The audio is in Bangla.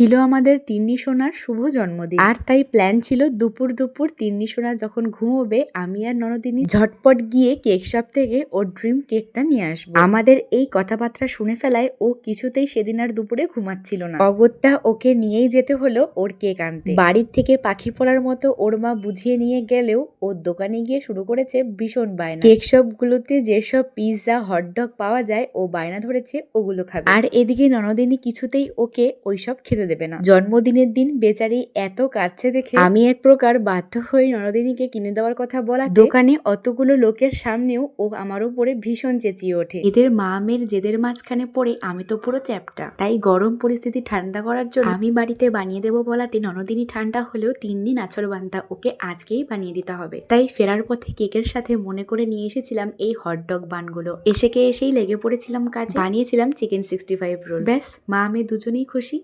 ছিল আমাদের তিন্নি সোনার শুভ জন্মদিন। আর তাই প্ল্যান ছিল দুপুর দুপুর তিন্নি সোনা যখন ঘুমোবে, আমি আর ননদিনী ঝটপট গিয়ে কেক শপ থেকে ওর ড্রিম কেকটা নিয়ে আসব। আমাদের এই কথাবার্তা শুনে ফেলায় ও কিছুতেই সেদিন আর দুপুরে ঘুমাচ্ছিল না। অগত্যা ওকে নিয়েই যেতে হলো ওর কেক আনতে। বাড়ির থেকে পাখি পড়ার মতো ওর মা বুঝিয়ে নিয়ে গেলেও ওর দোকানে গিয়ে শুরু করেছে ভীষণ বায়না। কেক শপ গুলোতে যেসব পিৎজা হটডগ পাওয়া যায়, ও বায়না ধরেছে ওগুলো খাবে। আর এদিকে ননদিনী কিছুতেই ওকে ওইসব খেতে দেবে না। জন্মদিনের দিন বেচারি এত কাছে দেখে আমি এক প্রকার বাধ্য হয়ে ননদিনীকে কিনে দেওয়ার কথা বলা দোকানে অতগুলো লোকের সামনেও ও আমার উপরে ভীষণ চেঁচিয়ে ওঠে। এদের মা মেয়ের জেদের মাঝখানে পড়ে আমি তো পুরো চ্যাপটা। তাই গরম পরিস্থিতি ঠান্ডা করার জন্য আমি বাড়িতে বানিয়ে দেবো বলাতে ননদিনী ঠান্ডা হলেও তিন দিন নাছর বান্তা ওকে আজকেই বানিয়ে দিতে হবে। তাই ফেরার পথে কেকের সাথে মনে করে নিয়ে এসেছিলাম এই হটডগ বানগুলো। এসে কে এসেই লেগে পড়েছিলাম কাজে। বানিয়েছিলাম চিকেন সিক্সটি ফাইভ রোল। ব্যাস, মা আমি দুজনেই খুশি।